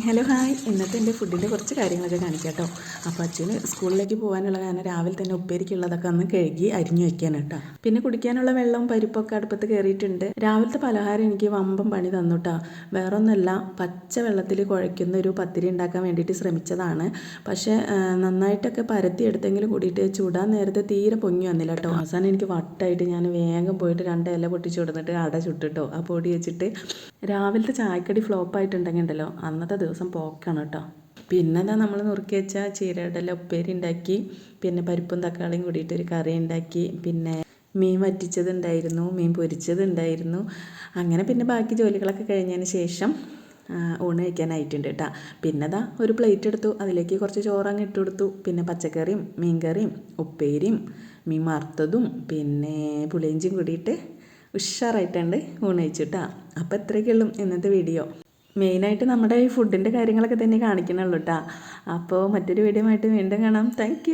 Hello hi ഇന്നത്തെ എന്റെ ഫുഡിന്റെ കുറച്ച് കാര്യങ്ങളൊക്കെ കാണിക്കാം കേട്ടോ അപ്പോൾ അച്ഛന് സ്കൂളിലേക്ക് പോകാനുള്ള കാരണം രാവിലെ തന്നെ ഉപ്പേരിക്കുള്ളതൊക്കെ ഒന്ന് കഴുകി അരിഞ്ഞു വെക്കാൻ കേട്ടോ. പിന്നെ കുടിക്കാനുള്ള വെള്ളവും പരിപ്പൊക്കെ അടുപ്പത്ത് കയറിയിട്ടുണ്ട്. രാവിലത്തെ പലഹാരം എനിക്ക് വമ്പം പണി തന്നു കേട്ടോ വേറെ ഒന്നല്ല പച്ച വെള്ളത്തിൽ കുഴയ്ക്കുന്ന ഒരു പത്തിരി ഉണ്ടാക്കാൻ വേണ്ടിയിട്ട് ശ്രമിച്ചതാണ്. പക്ഷേ നന്നായിട്ടൊക്കെ പരത്തി എടുത്തെങ്കിലും കൂടിയിട്ട് ചുടാൻ നേരത്തെ തീരെ പൊങ്ങി വന്നില്ല കേട്ടോ. അവസാനം എനിക്ക് വട്ടായിട്ട് ഞാൻ വേഗം പോയിട്ട് രണ്ട് ഇല പൊട്ടിച്ചു കൊടുത്തിട്ട് അട ചുട്ടിട്ടോ. ആ പൊടി വെച്ചിട്ട് രാവിലത്തെ ചായക്കടി ഫ്ലോപ്പായിട്ടുണ്ടെങ്കിൽ ഉണ്ടല്ലോ അന്നത്തെ ദിവസം പോക്കാണ് കേട്ടോ. പിന്നെ എന്താ നമ്മൾ നുറുക്കി വെച്ച ചീരയുടെ ഉപ്പേരി ഉണ്ടാക്കി പിന്നെ പരിപ്പും തക്കാളിയും കൂടിയിട്ട് ഒരു കറി ഉണ്ടാക്കി പിന്നെ മീൻ വറ്റിച്ചതുണ്ടായിരുന്നു മീൻ പൊരിച്ചതുണ്ടായിരുന്നു. അങ്ങനെ പിന്നെ ബാക്കി ജോലികളൊക്കെ കഴിഞ്ഞതിന് ശേഷം ഊണ് കഴിക്കാനായിട്ടുണ്ട് കേട്ടോ. പിന്നെ ദാ ഒരു പ്ലേറ്റ് എടുത്തു അതിലേക്ക് കുറച്ച് ചോറങ്ങ് ഇട്ട് കൊടുത്തു. പിന്നെ പച്ചക്കറിയും മീൻകറിയും ഉപ്പേരിയും മീൻ വറുത്തതും പിന്നെ പുളിയിഞ്ചിയും കൂടിയിട്ട് ഉഷാറായിട്ടുണ്ട് ഊണ് കഴിച്ചിട്ടാ അപ്പോൾ ഇത്രയൊക്കെയുള്ളൂ ഇന്നത്തെ വീഡിയോ. മെയിനായിട്ട് നമ്മുടെ ഈ ഫുഡിന്റെ കാര്യങ്ങളൊക്കെ തന്നെ കാണിക്കണുള്ളൂ കേട്ടോ അപ്പോൾ മറ്റൊരു വീഡിയോ ആയിട്ട് വീണ്ടും കാണാം. താങ്ക്